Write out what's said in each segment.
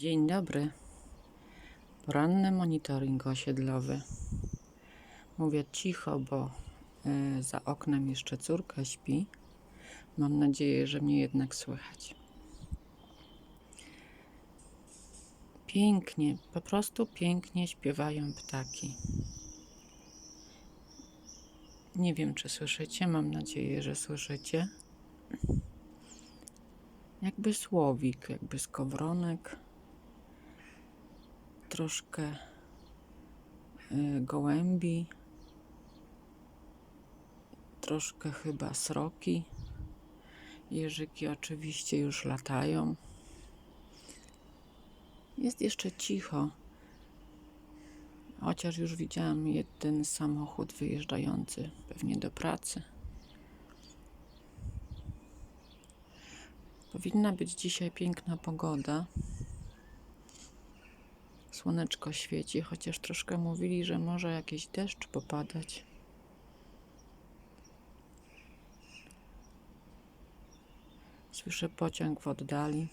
Dzień dobry. Poranny monitoring osiedlowy. Mówię cicho, bo y, za oknem jeszcze córka śpi. Mam nadzieję, że mnie jednak słychać. Pięknie, po prostu pięknie śpiewają ptaki. Nie wiem, czy słyszycie, mam nadzieję, że słyszycie. Jakby słowik, jakby skowronek troszkę y, gołębi, troszkę chyba sroki. Jeżyki oczywiście już latają. Jest jeszcze cicho, chociaż już widziałam jeden samochód wyjeżdżający pewnie do pracy. Powinna być dzisiaj piękna pogoda. Słoneczko świeci, chociaż troszkę mówili, że może jakiś deszcz popadać. Słyszę pociąg w oddali.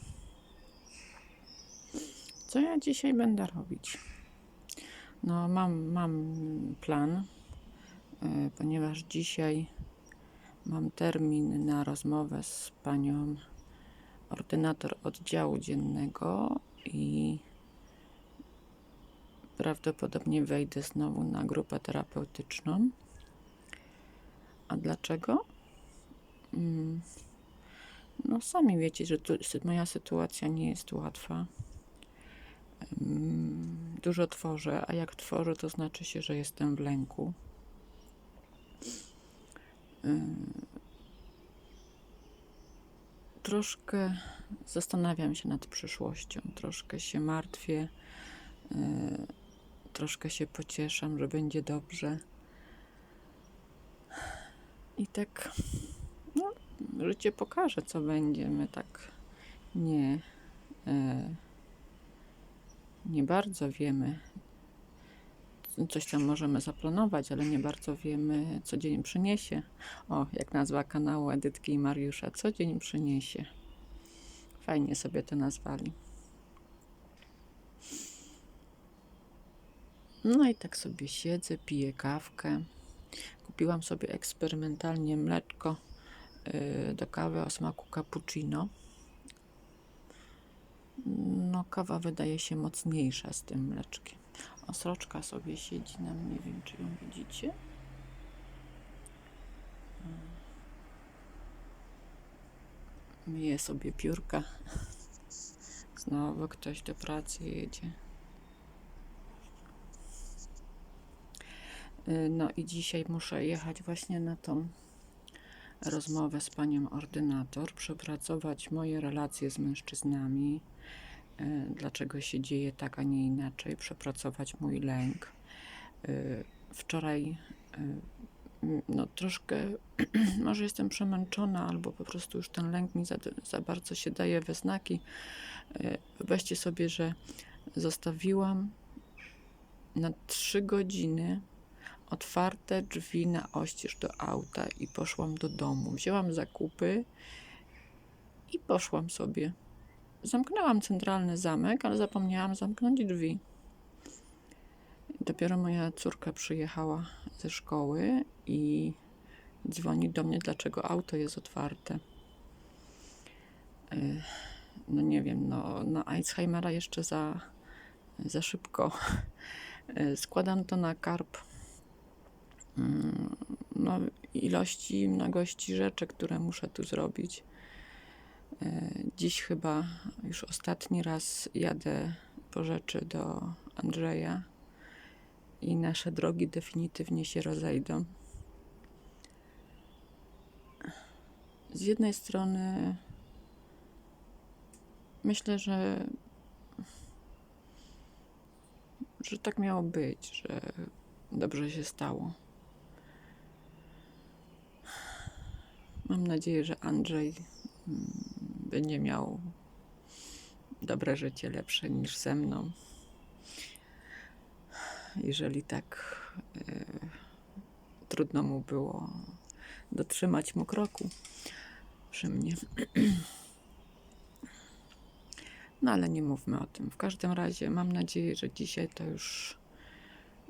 Co ja dzisiaj będę robić? No, mam, mam plan, y, ponieważ dzisiaj mam termin na rozmowę z panią ordynator oddziału dziennego i prawdopodobnie wejdę znowu na grupę terapeutyczną. A dlaczego? Mm, No, sami wiecie, że tu, moja sytuacja nie jest łatwa. Mm, Dużo tworzę, a jak tworzę, to znaczy się, że jestem w lęku. Ym, Troszkę zastanawiam się nad przyszłością, troszkę się martwię, yy, troszkę się pocieszam, że będzie dobrze. I tak, no, życie pokaże, co będzie. My tak nie, yy, nie bardzo wiemy. Coś tam możemy zaplanować, ale nie bardzo wiemy, co dzień przyniesie. O, jak nazwa kanału Edytki i Mariusza, co dzień przyniesie. Fajnie sobie to nazwali. No i tak sobie siedzę, piję kawkę. Kupiłam sobie eksperymentalnie mleczko yy, do kawy o smaku cappuccino. No, kawa wydaje się mocniejsza z tym mleczkiem. Osroczka sobie siedzi nam, nie wiem czy ją widzicie. Myje sobie piórka. Znowu ktoś do pracy jedzie. No i dzisiaj muszę jechać właśnie na tą rozmowę z panią ordynator, przepracować moje relacje z mężczyznami, y, dlaczego się dzieje tak, a nie inaczej, przepracować mój lęk. Y, Wczoraj y, no troszkę, może jestem przemęczona, albo po prostu już ten lęk mi za, za bardzo się daje we znaki. Y, Weźcie sobie, że zostawiłam na trzy godziny otwarte drzwi na oścież do auta i poszłam do domu. Wzięłam zakupy i poszłam sobie. Zamknęłam centralny zamek, ale zapomniałam zamknąć drzwi. Dopiero moja córka przyjechała ze szkoły i dzwoni do mnie, dlaczego auto jest otwarte. Y, No nie wiem, no na Alzheimera jeszcze za, za szybko. Y, Składam to na karp no, ilości, mnogości rzeczy, które muszę tu zrobić. E, Dziś chyba już ostatni raz jadę po rzeczy do Andrzeja i nasze drogi definitywnie się rozejdą. Z jednej strony myślę, że że tak miało być, że dobrze się stało. Mam nadzieję, że Andrzej mm, będzie miał dobre życie, lepsze niż ze mną. Jeżeli tak e, trudno mu było dotrzymać mu kroku przy mnie. No ale nie mówmy o tym. W każdym razie mam nadzieję, że dzisiaj to już,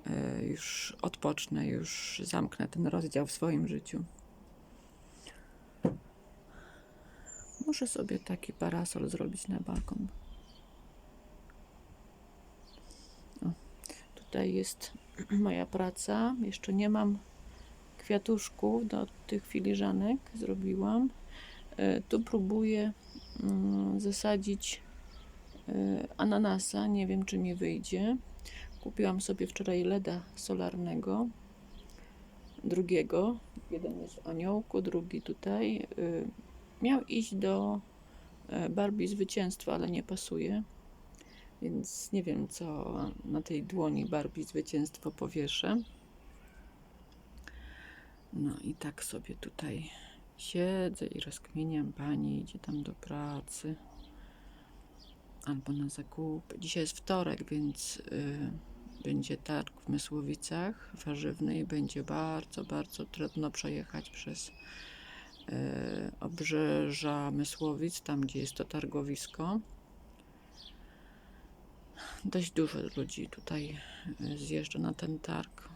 e, już odpocznę, już zamknę ten rozdział w swoim życiu. Muszę sobie taki parasol zrobić na balkon. O, tutaj jest moja praca. Jeszcze nie mam kwiatuszków do tych filiżanek. Zrobiłam. E, Tu próbuję mm, zasadzić e, ananasa. Nie wiem, czy mi wyjdzie. Kupiłam sobie wczoraj leda solarnego. Drugiego. Jeden jest w aniołku, drugi tutaj. Miał iść do e, Barbie zwycięstwa, ale nie pasuje. Więc nie wiem, co na tej dłoni Barbie zwycięstwo powieszę. No i tak sobie tutaj siedzę i rozkminiam. Pani idzie tam do pracy albo na zakupy. Dzisiaj jest wtorek, więc y, będzie targ w Mysłowicach warzywny i będzie bardzo, bardzo trudno przejechać przez obrzeża Mysłowic, tam gdzie jest to targowisko. Dość dużo ludzi tutaj y, zjeżdża na ten targ.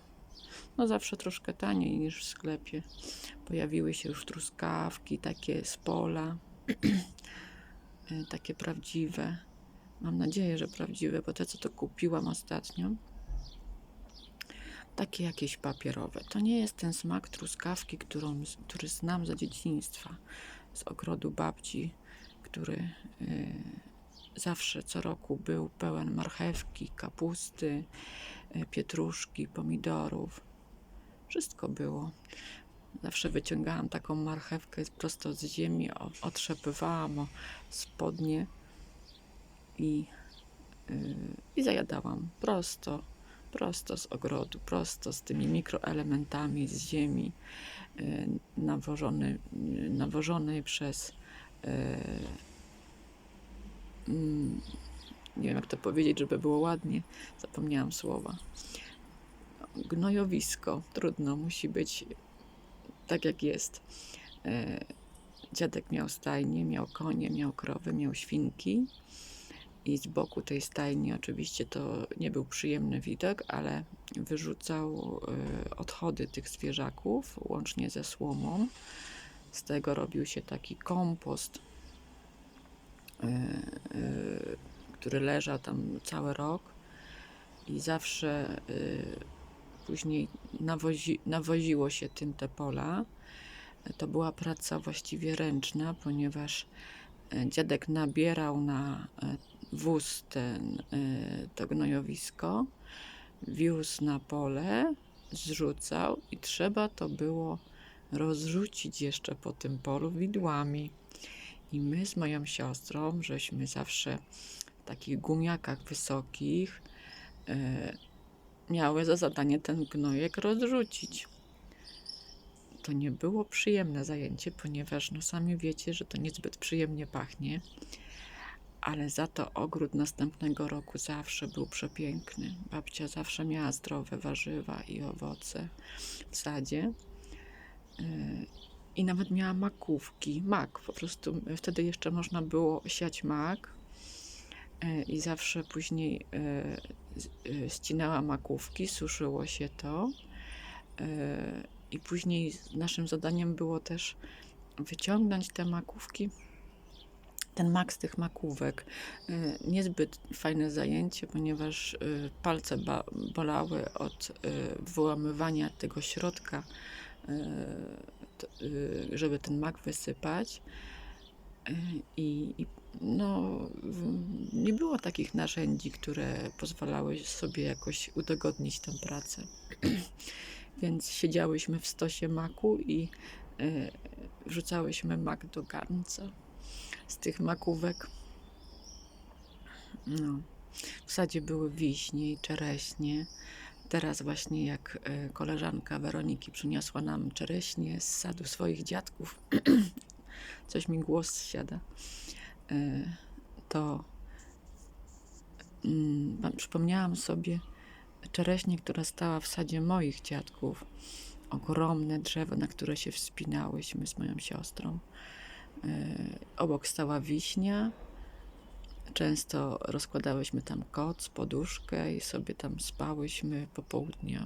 No zawsze troszkę taniej niż w sklepie. Pojawiły się już truskawki, takie z pola, y, takie prawdziwe. Mam nadzieję, że prawdziwe, bo te, co to kupiłam ostatnio, takie jakieś papierowe. To nie jest ten smak truskawki, którą, który znam za dzieciństwa, z ogrodu babci, który y, zawsze co roku był pełen marchewki, kapusty, y, pietruszki, pomidorów. Wszystko było. Zawsze wyciągałam taką marchewkę prosto z ziemi, otrzepywałam o spodnie i, yy, i zajadałam prosto, prosto z ogrodu, prosto z tymi mikroelementami z ziemi, yy, nawożony, yy, nawożonej przez yy, mm, nie wiem jak to powiedzieć, żeby było ładnie, zapomniałam słowa. Gnojowisko, trudno, musi być tak jak jest. Dziadek miał stajnię, miał konie, miał krowy, miał świnki. I z boku tej stajni oczywiście to nie był przyjemny widok, ale wyrzucał e, odchody tych zwierzaków łącznie ze słomą. Z tego robił się taki kompost, e, e, który leżał tam cały rok i zawsze później nawozi, nawoziło się tym te pola. To była praca właściwie ręczna, ponieważ dziadek nabierał na wóz ten, e, to gnojowisko, wiózł na pole, zrzucał i trzeba to było rozrzucić jeszcze po tym polu widłami. I my z moją siostrą, żeśmy zawsze w takich gumiakach wysokich e, miały za zadanie ten gnojek rozrzucić. To nie było przyjemne zajęcie, ponieważ no sami wiecie, że to niezbyt przyjemnie pachnie, ale za to ogród następnego roku zawsze był przepiękny. Babcia zawsze miała zdrowe warzywa i owoce w sadzie. Yy, I nawet miała makówki, mak, po prostu wtedy jeszcze można było siać mak yy, i zawsze później yy, ścinała makówki, suszyło się to. I później naszym zadaniem było też wyciągnąć te makówki, ten mak z tych makówek. Yy, Niezbyt fajne zajęcie, ponieważ yy, palce bolały od yy, wyłamywania tego środka, żeby ten mak wysypać. I, i no, nie było takich narzędzi, które pozwalały sobie jakoś udogodnić tę pracę. Więc siedziałyśmy w stosie maku i y, wrzucałyśmy mak do garnca z tych makówek. No. W sadzie były wiśnie i czereśnie. Teraz właśnie jak y, koleżanka Weroniki przyniosła nam czereśnie z sadu swoich dziadków, coś mi głos siada, y, to mm, przypomniałam sobie czereśnie, która stała w sadzie moich dziadków. Ogromne drzewo, na które się wspinałyśmy z moją siostrą. Yy, obok stała wiśnia, Często rozkładałyśmy tam koc, poduszkę i sobie tam spałyśmy po południu,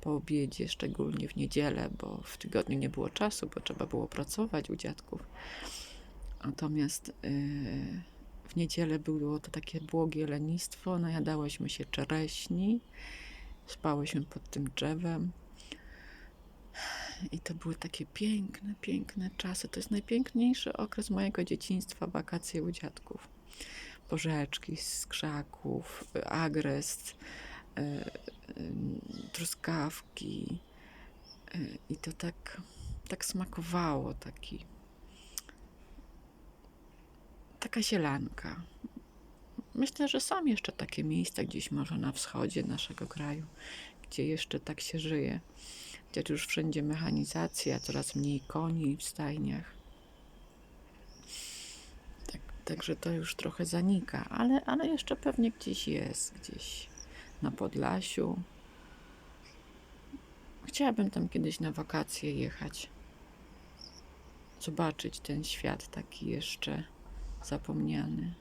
po obiedzie, szczególnie w niedzielę, bo w tygodniu nie było czasu, bo trzeba było pracować u dziadków. Natomiast yy, w niedzielę było to takie błogie lenistwo, najadałyśmy się czereśni, spałyśmy pod tym drzewem. I to były takie piękne, piękne czasy. To jest najpiękniejszy okres mojego dzieciństwa, wakacje u dziadków. Porzeczki z krzaków, agrest, y, y, truskawki. Y, I to tak, tak smakowało, taki, taka sielanka. Myślę, że są jeszcze takie miejsca gdzieś może na wschodzie naszego kraju, gdzie jeszcze tak się żyje. Gdzie już wszędzie mechanizacja, coraz mniej koni w stajniach. Tak, także to już trochę zanika, ale, ale jeszcze pewnie gdzieś jest, gdzieś na Podlasiu. Chciałabym tam kiedyś na wakacje jechać. Zobaczyć ten świat taki jeszcze zapomniany.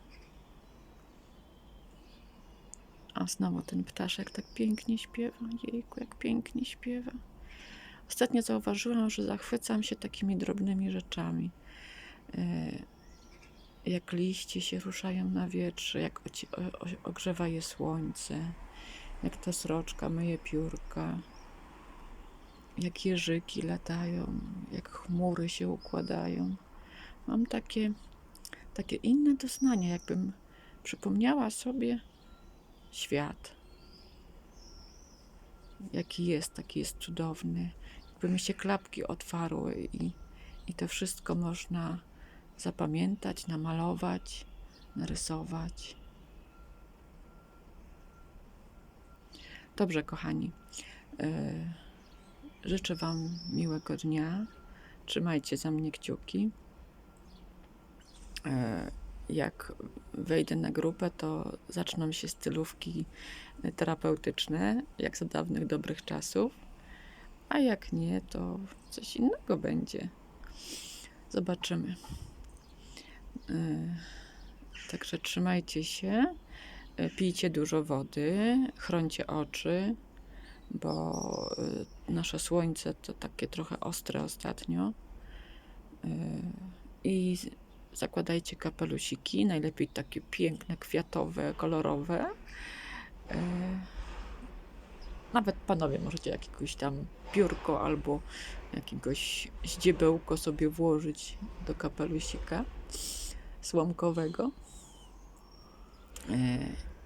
A znowu ten ptaszek tak pięknie śpiewa. Jejku, jak pięknie śpiewa. Ostatnio zauważyłam, że zachwycam się takimi drobnymi rzeczami. E, Jak liście się ruszają na wietrze, jak ogrzewa je słońce, jak ta sroczka myje piórka, jak jeżyki latają, jak chmury się układają. Mam takie, takie inne doznanie, jakbym przypomniała sobie świat. Jaki jest, taki jest cudowny. Jakby mi się klapki otwarły i, i to wszystko można zapamiętać, namalować, narysować. Dobrze, kochani. e, Życzę Wam miłego dnia. Trzymajcie za mnie kciuki. E, Jak wejdę na grupę, to zaczną się stylówki terapeutyczne, jak za dawnych dobrych czasów. A jak nie, to coś innego będzie. Zobaczymy. E, Także trzymajcie się, e, pijcie dużo wody, chrońcie oczy, bo e, nasze słońce to takie trochę ostre ostatnio. I zakładajcie kapelusiki, najlepiej takie piękne, kwiatowe, kolorowe. Nawet panowie możecie jakiegoś tam piórko albo jakiegoś ździebełko sobie włożyć do kapelusika słomkowego. E,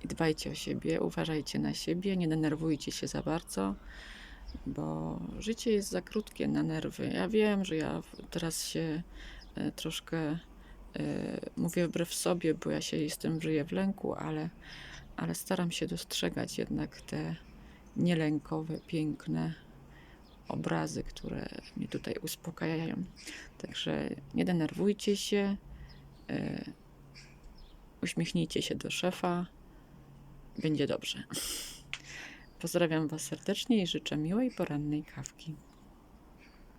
I dbajcie o siebie, uważajcie na siebie, nie denerwujcie się za bardzo, bo życie jest za krótkie na nerwy. Ja wiem, że ja teraz się e, troszkę e, mówię wbrew sobie, bo ja się jestem, żyję w lęku, ale, ale staram się dostrzegać jednak te nielękowe, piękne obrazy, które mnie tutaj uspokajają. Także nie denerwujcie się, e, uśmiechnijcie się do szefa, będzie dobrze. Pozdrawiam Was serdecznie i życzę miłej porannej kawki.